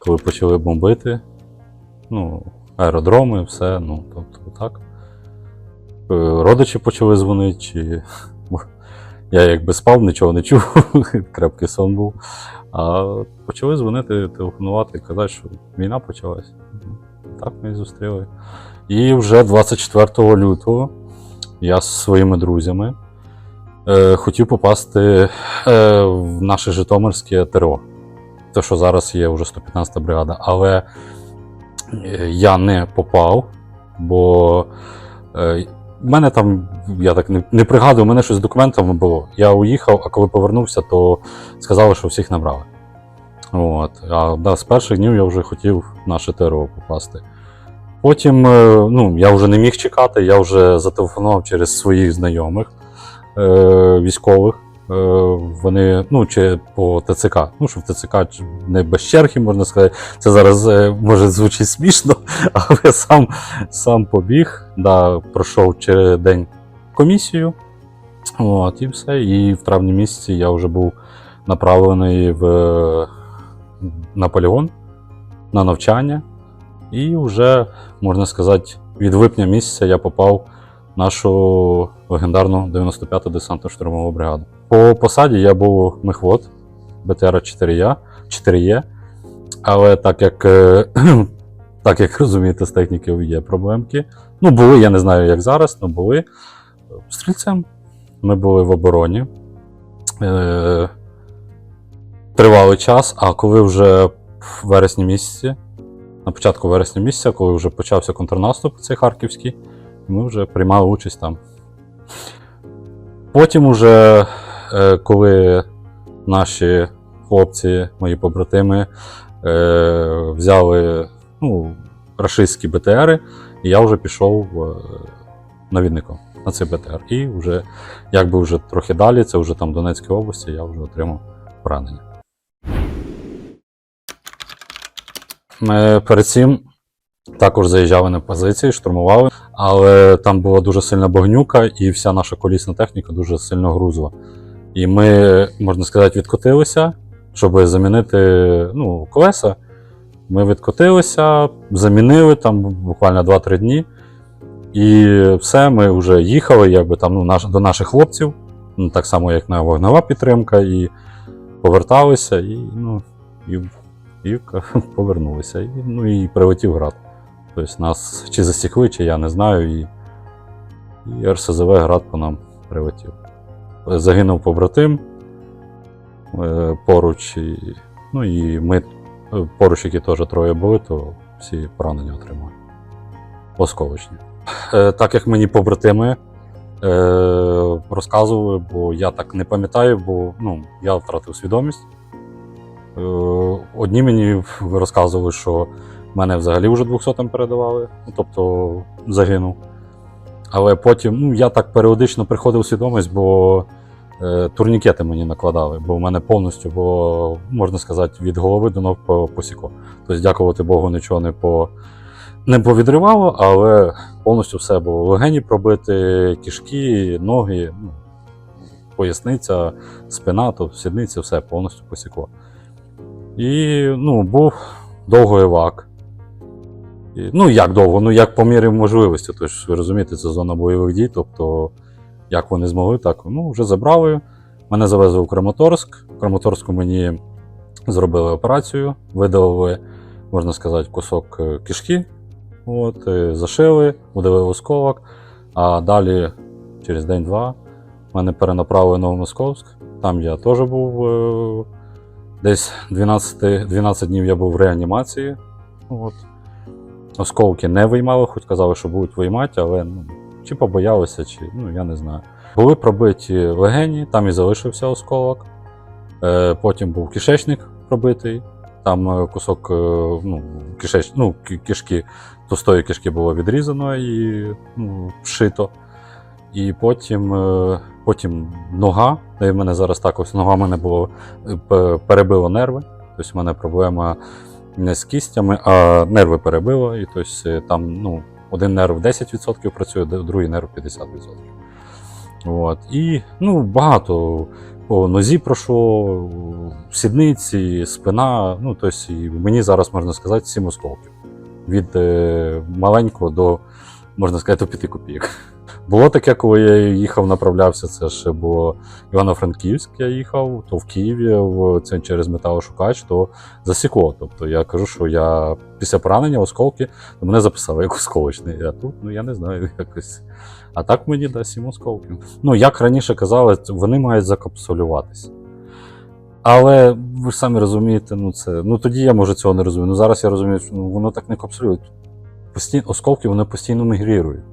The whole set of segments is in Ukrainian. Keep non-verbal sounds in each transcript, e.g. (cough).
коли почали бомбити. Ну, аеродроми, все, ну, тобто так. Е, Родичі почали дзвонити, чи (laughs) я якби спав, нічого не чув, (laughs) крепкий сон був. А почали дзвонити, телефонувати казати, що війна почалась. Так ми і зустріли. І вже 24 лютого я з своїми друзями е, хотів попасти е, в наше Житомирське ТРО. Те, що зараз є вже 115 бригада. Але е, я не попав, бо е, в мене там, я так не, пригадую, у мене щось з документами було. Я уїхав, а коли повернувся, то сказали, що всіх набрали. От. А да, з перших днів я вже хотів наше ТРО попасти. Потім е, ну, я вже не міг чекати, я вже зателефонував через своїх знайомих е, військових. Е, вони, ну, чи по ТЦК. Ну, що в ТЦК не без черги, можна сказати. Це зараз е, може звучить смішно, (laughs) але сам, сам побіг, да, пройшов через день комісію. От, і все. І в травні місяці я вже був направлений в, на полігон на навчання. І вже, можна сказати, від липня місяця я попав нашу легендарну 95-ту десантно штурмову бригаду. По посаді я був мехвод БТР 4Е, 4Е, але так як, е, (clears throat) так як розумієте, з технікою є проблемки. Ну, були, я не знаю, як зараз, але були стрільцем. Ми були в обороні. Е, тривалий час, а коли вже в вересні місяці, на початку вересня місяця, коли вже почався контрнаступ цей харківський, ми вже приймали участь там. Потім, уже, е, коли наші хлопці, мої побратими, е, взяли ну, рашистські БТРи, і я вже пішов е, навідником на цей БТР. І вже, якби вже трохи далі, це вже там в Донецькій області, я вже отримав поранення. Ми перед цим також заїжджали на позиції, штурмували, але там була дуже сильна багнюка, і вся наша колісна техніка дуже сильно грузила. І ми, можна сказати, відкотилися, щоб замінити ну, колеса. Ми відкотилися, замінили там буквально 2-3 дні. І все, ми вже їхали якби, там, ну, наш, до наших хлопців, ну, так само, як на вогнева підтримка, і поверталися, і, ну, і і (laughs) повернулися. І, ну і прилетів град. Тобто нас чи засікли, чи я не знаю, і, і РСЗВ град по нам прилетів. Загинув побратим е, поруч, і, ну і ми е, поруч, які теж троє були, то всі поранення отримали. Осколочні. Е, так як мені побратими розказували, бо я так не пам'ятаю, бо ну, я втратив свідомість. Одні мені розказували, що мене взагалі вже 200-м передавали, ну, тобто загинув. Але потім ну, я так періодично приходив в свідомість, бо е, турнікети мені накладали, бо в мене повністю було, можна сказати, від голови до ног по- посіко. Тобто, дякувати Богу, нічого не по. Не повідривало, але повністю все було. Легені пробити, кишки, ноги, ну, поясниця, спина, то сідниці, все повністю посікло. І ну, був довго евак. Ну, як довго? Ну, як по мірі можливості. Тож, ви розумієте, це зона бойових дій, тобто, як вони змогли, так. Ну, вже забрали. Мене завезли в Краматорськ. В Краматорську мені зробили операцію, видалили, можна сказати, кусок е, кишки. От, е, зашили, удалили осколок. А далі, через день-два, мене перенаправили в Новомосковськ. Там я теж був. е, Десь 12, 12 днів я був в реанімації. От. Осколки не виймали, хоч казали, що будуть виймати, але ну, чи побоялися, чи ну я не знаю. Були пробиті легені, там і залишився осколок. Е, потім був кишечник пробитий, там е, кусок е, ну, кишеч, ну, кишки, товстої кишки було відрізано і ну, вшито. І потім, е, потім нога, де в мене зараз так ось нога мене було перебило нерви. Тобто в мене проблема не з кістями, а нерви перебило. І тобто там ну, один нерв 10% працює, другий нерв 50%. От. І ну, багато по нозі пройшло, сідниці, спина. Ну, тобто, мені зараз можна сказати сім осколків. Від е, маленького до, можна сказати, до 5 копійок. Було таке, коли я їхав, направлявся, це ще було Івано-Франківськ, я їхав, то в Києві, в це через металошукач, то засікло. Тобто я кажу, що я після поранення осколки, то мене записали як осколочний. А тут, ну я не знаю, (laughs) якось. А так мені да, сім осколків. Ну, як раніше казали, вони мають закапсулюватися. Але ви самі розумієте, ну це. Ну тоді я може цього не розумію. Ну зараз я розумію, що ну, воно так не капсулює. Постійно, осколки вони постійно мігрірують.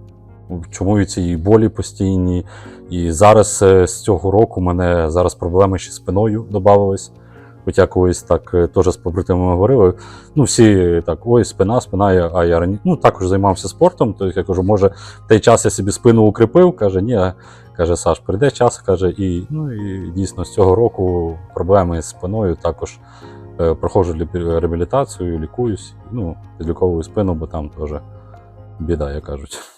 Чому і ці болі постійні. І зараз е, з цього року в мене зараз проблеми ще спиною додавались. Хоча колись так е, теж з побратимами говорили. Ну, всі так, ой, спина, спина, а я раніше. Ну, також займався спортом. То я кажу, може, в той час я собі спину укріпив. Каже, ні, каже Саш, прийде час, каже, і, ну, і дійсно з цього року проблеми з спиною також е, проходжу реабілітацію, лікуюсь, ну, підліковую спину, бо там теж біда, як кажуть.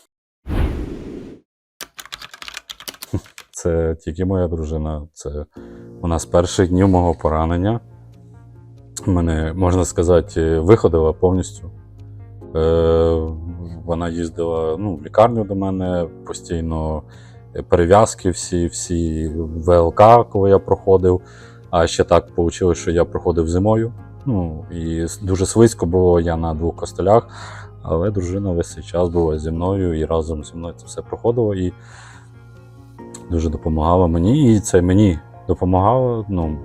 Це тільки моя дружина. Це вона з перших днів мого поранення. Мене, можна сказати, виходила повністю. Е, вона їздила ну, в лікарню до мене постійно. Перев'язки всі, всі ВЛК, коли я проходив. А ще так вийшло, що я проходив зимою. Ну, і дуже слизько було я на двох костелях, але дружина весь цей час була зі мною і разом зі мною це все проходило. І дуже допомагала мені, і це мені допомагало ну,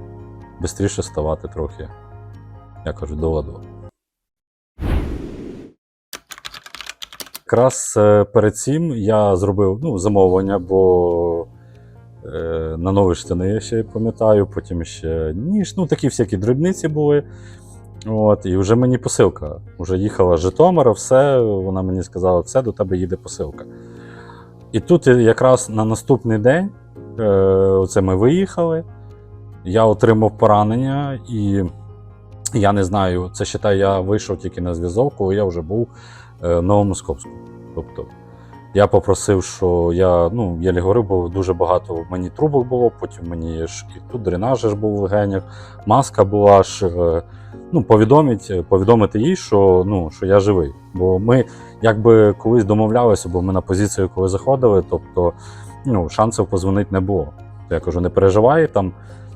швидше ставати трохи, я кажу, до ладу. Якраз е, перед цим я зробив ну, замовлення, бо е, на нові штани я ще пам'ятаю, потім ще ніж, ну такі всякі дрібниці були. От, і вже мені посилка. Вже їхала з Житомира, все, вона мені сказала, все, до тебе їде посилка. І тут якраз на наступний день е, оце ми виїхали. Я отримав поранення, і я не знаю, це считай, я вийшов тільки на зв'язок, коли я вже був е, в Новомосковську. Тобто я попросив, що я, ну, я говорив, бо дуже багато мені трубок було, потім мені ж і тут дренаж ж був в легенях, маска була ж. Ну, повідомить, повідомити їй, що, ну, що я живий. Бо ми якби колись домовлялися, бо ми на позицію, коли заходили, тобто ну, шансів позвонити не було. Я кажу, не переживай, там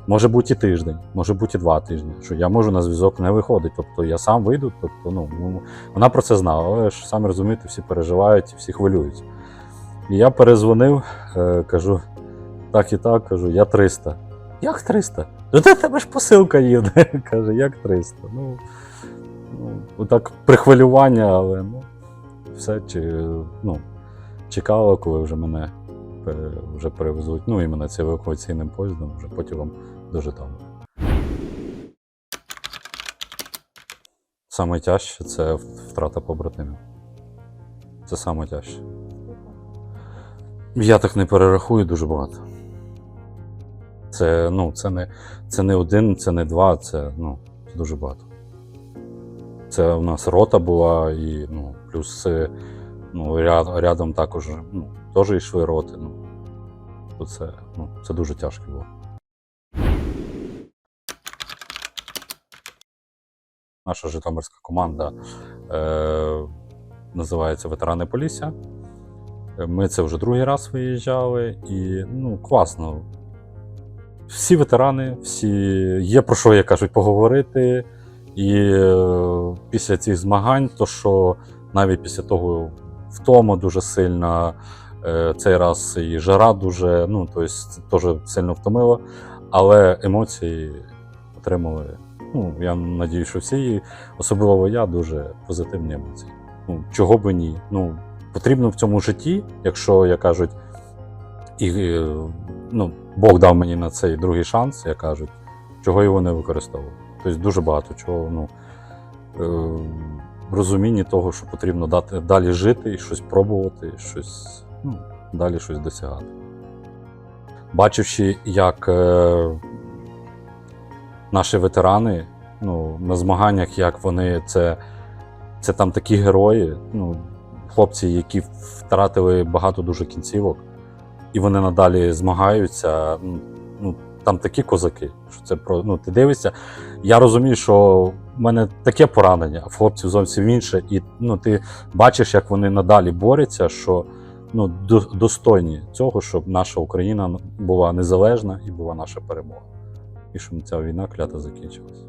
може бути і тиждень, може бути і два тижні, що я можу на зв'язок не виходити. Тобто я сам вийду, тобто, ну, ну, вона про це знала, але ж самі розумієте, всі переживають, всі хвилюються. І я перезвонив, е, кажу, так і так, кажу, я 300. Як 300? Ну, до тебе ж посилка їде. (laughs) Каже, як 300. Ну, ну отак прихвилювання, але ну, все чи, ну, чекало, коли вже мене вже перевезуть. Ну, іменно цим евакуаційним поїздом, вже потягом до Житомира. Саме тяжче це втрата побратимів. Це саме тяжче. Я так не перерахую дуже багато. Це, ну, це, не, це не один, це не два, це, ну, це дуже багато. Це у нас рота була, і ну, плюс е, ну, ряд, рядом також ну, теж йшли роти. Ну, то це, ну, це дуже тяжко було. Наша житомирська команда е, називається Ветерани Полісся. Ми це вже другий раз виїжджали, і ну, класно. Всі ветерани, всі є про що, як кажуть, поговорити. І е, після цих змагань, то що навіть після того втома дуже сильна, е, цей раз і жара дуже, ну, тобто, теж сильно втомило, але емоції отримали. Ну, я надію, що всі, особливо я, дуже позитивні емоції. Ну, чого би ні. Ну, потрібно в цьому житті, якщо, як кажуть, і е, ну, Бог дав мені на цей другий шанс, як кажуть, чого його не використовував. Тобто дуже багато чого. Ну, е, розумінні того, що потрібно дати, далі жити, щось пробувати, щось, ну, далі щось досягати. Бачивши, як е, наші ветерани ну, на змаганнях, як вони це, це там такі герої, ну, хлопці, які втратили багато дуже кінцівок, і вони надалі змагаються. ну, Ну, там такі козаки, що це про ну ти дивишся. Я розумію, що в мене таке поранення, а в хлопців зовсім інше. І ну, ти бачиш, як вони надалі борються, що ну, до- достойні цього, щоб наша Україна була незалежна і була наша перемога. І щоб ця війна клята закінчилася.